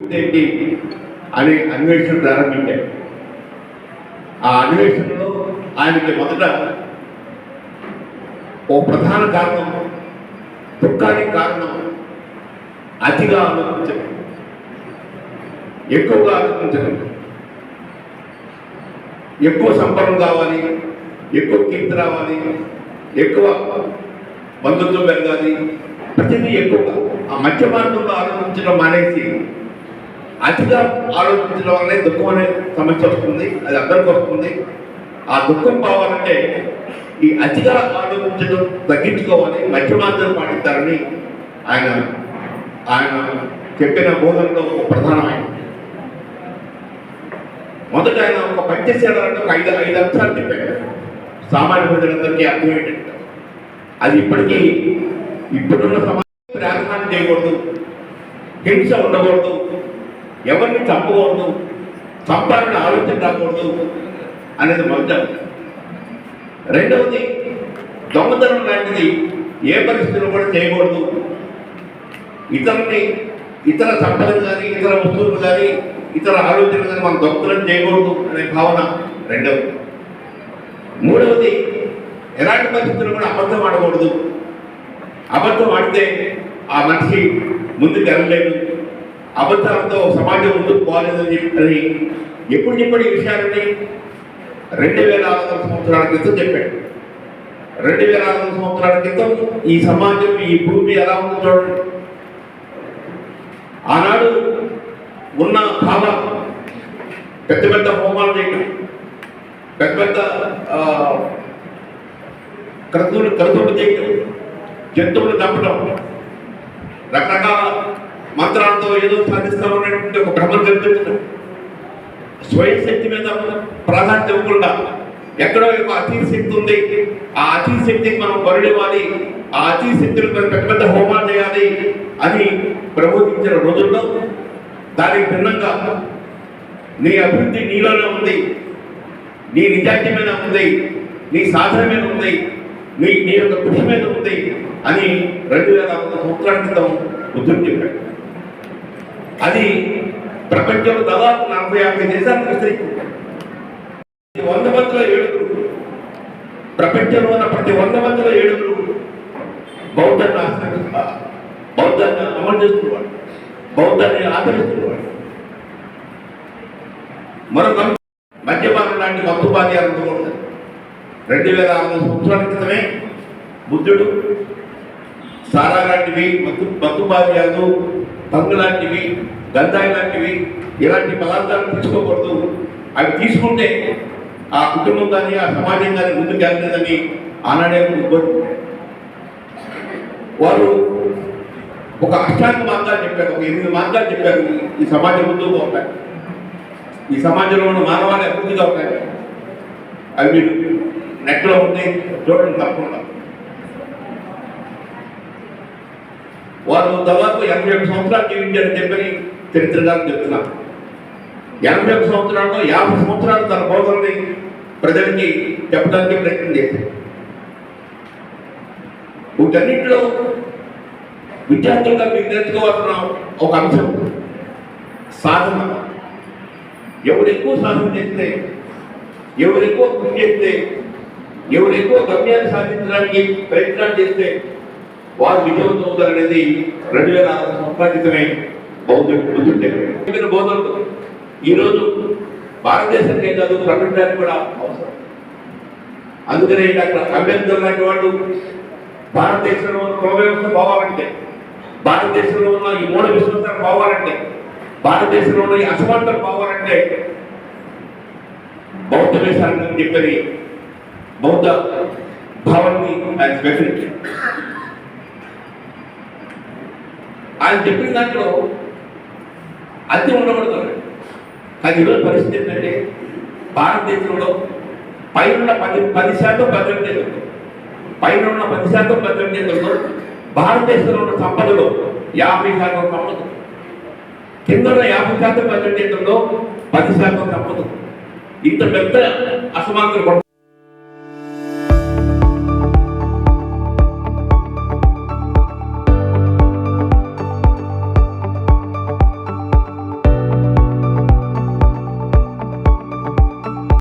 ఏంటి అనే అన్వేషణ ప్రారంభించాడు ఆ అన్వేషణలో ఆయనకి మొదట ఓ ప్రధాన కారణం దుఃఖానికి కారణం అతిగా ఆలోచించడం. ఎక్కువగా ఆలోచించడం. ఎక్కువ సంపన్నం కావాలి ఎక్కువ కీర్తి రావాలి ఎక్కువ బంధుత్వం పెరగాలి ప్రతిదీ ఎక్కువగా. ఆ మధ్య మార్గంలో ఆలోచించడం మానేసి అతిగా ఆలోచించడం వల్లే దుఃఖం అనే సమస్య వస్తుంది అది అందరికీ వస్తుంది. ఆ దుఃఖం పోవాలంటే ఈ అతిగా ఆలోచించడం తగ్గించుకోవాలి మధ్య మార్గం పాటిస్తారని ఆయన ఆయన చెప్పిన బోధనలో ఒక ప్రధానమైన మొదట ఆయన ఒక పంచశాలంటే ఒక ఐదు ఐదు అంశాలు చెప్పాడు. సామాన్య ప్రజలందరికీ అర్థమయ్యేటట్టు అది ఇప్పటికీ ఇప్పుడున్న సమాజం ప్రార్థన చేయకూడదు హింస ఉండకూడదు ఎవరిని చంపకూడదు? చంపాలని ఆలోచన రాకూడదు అనేది మొదట. రెండవది దొంగతనం లాంటిది ఏ పరిస్థితుల్లో కూడా చేయకూడదు. ఇతరుని ఇతర సంపదలు కానీ ఇతర వస్తువులు కానీ ఇతర ఆలోచనలు కానీ మనం దొంగతనం చేయకూడదు అనే భావన రెండవది. మూడవది ఎలాంటి పరిస్థితుల్లో కూడా అబద్ధం ఆడకూడదు. అబద్ధం ఆడితే ఆ మనిషి ముందుకు వెళ్ళలేదు. అబద్ధాలతో సమాజం ముందుకు పోలేదని చెప్పి ఎప్పుడు చెప్పాడు ఈ విషయాలని రెండు వేల ఆరు వందల సంవత్సరాల క్రితం చెప్పాడు. రెండు వేల ఆరు వందల సంవత్సరాల క్రితం ఈ సమాజం ఈ భూమి ఎలా ఉందో చూడండి. ఆనాడు ఉన్న భావ పెద్ద పెద్ద హోమాలు చేయటం పెద్ద పెద్ద క్రతువులు క్రతువులు చేయటం జంతువులు చంపడం రకరకాల మంత్రాలతో ఏదో సాధిస్తామనేటువంటి ఒక భ్రమను కల్పించడం స్వయం శక్తి మీద ప్రాధాన్యత ఇవ్వకుండా ఎక్కడో ఒక అతీ శక్తి ఉంది. ఆ అతీ శక్తికి మనం బరుడివ్వాలి ఆ అతీ శక్తులు పెద్ద పెద్ద హోమాలు చేయాలి అని ప్రబోధించిన రోజుల్లో దానికి భిన్నంగా నీ అభివృద్ధి నీలోనే ఉంది. నీ నిజాయితీ మీద ఉంది. నీ సాధన మీద ఉంది. నీ నీ యొక్క కృషి మీద ఉంది అని రెండు వేల వంద సంవత్సరాల క్రితం బుద్ధుడు చెప్పాడు. అది ప్రపంచంలో దాదాపు నలభై యాభై దేశాలకు విస్తరించింది వంద మందిలో ఏడుగురు. ప్రపంచంలో ఉన్న ప్రతి వంద మందిలో ఏడుగురు బౌద్ధాన్ని ఆశ్రయిస్తా బౌద్ధాన్ని అమలు చేస్తున్నవాడు బౌద్ధాన్ని ఆచరిస్తున్నవాడు మరొక మద్యపానం లాంటి మత్తుపాద్యాలు ఉండకూడదు రెండు వేల ఆరు వందల సంవత్సరాల క్రితమే బుద్ధుడు సారా లాంటివి మత్తు మత్తుపాద్యాలు పంగు లాంటివి గంధాయి లాంటివి ఇలాంటి పదార్థాలు తీసుకోకూడదు. అవి తీసుకుంటే ఆ కుటుంబం కానీ ఆ సమాజం కానీ ముందుకు వెళ్ళలేదని ఆనాడే బుద్ధుడు వారు ఒక అష్టాంగ మార్గాలు చెప్పారు ఒక ఎనిమిది మార్గాలు చెప్పారు ఈ- ఈ సమాజం ముందుకు పోతాయి ఈ సమాజంలో ఉన్న మానవాళి అభివృద్ధిగా ఉంటాయి అవి మీరు నెట్లో ఉంటే చూడండి తప్పకుండా. వారు దాదాపు ఎనభై ఒక్క సంవత్సరాలు జీవించారని చెప్పని చరిత్రకారులు చెప్తున్నారు. ఎనభై ఒక్క సంవత్సరాల్లో యాభై సంవత్సరాలు తన బోధనని ప్రజలకి చెప్పడానికి ప్రయత్నం చేశారు. వీటన్నింటిలో విద్యార్థులుగా మీరు నేర్చుకోవాల్సిన ఒక అంశం సాధన. ఎవరు ఎక్కువ సాధన చేస్తే ఎవరు ఎక్కువ కృషి చేస్తే ఎవరు ఎక్కువ గమ్యాన్ని సాధించడానికి ప్రయత్నాలు చేస్తే వారు విజయవంతం అవుతారు అనేది రెండు వేల ఆరు బౌద్ధ క్రితమే బౌద్ధుడు బుద్ధుడు బోధనలు ఈరోజు భారతదేశానికే కాదు ప్రపంచానికి కూడా అవసరం. అందుకనే డాక్టర్ అంబేద్కర్ లాంటి వాళ్ళు భారతదేశంలో ఉన్న కుల వ్యవస్థ పోవాలంటే భారతదేశంలో ఉన్న ఈ మూడు విశ్వంతరం పోవాలంటే భారతదేశంలో ఉన్న ఈ అసమానతలు పోవాలంటే బౌద్ధ వేషాలని చెప్పని బౌద్ధ భావాన్ని ఆయన స్వీకరించారు. ఆయన చెప్పిన దాంట్లో అతి ఉండకూడదు. కానీ ఈరోజు పరిస్థితి ఏంటంటే భారతదేశంలో పైన పది పది శాతం భద్రత పైన ఉన్న పది శాతం భద్రతలో భారతదేశంలో ఉన్న సంపదలో యాభై శాతం సంపద. కింద ఉన్న యాభై శాతం భద్రతలో పది శాతం సంపద. ఇంత పెద్ద అసమానతలు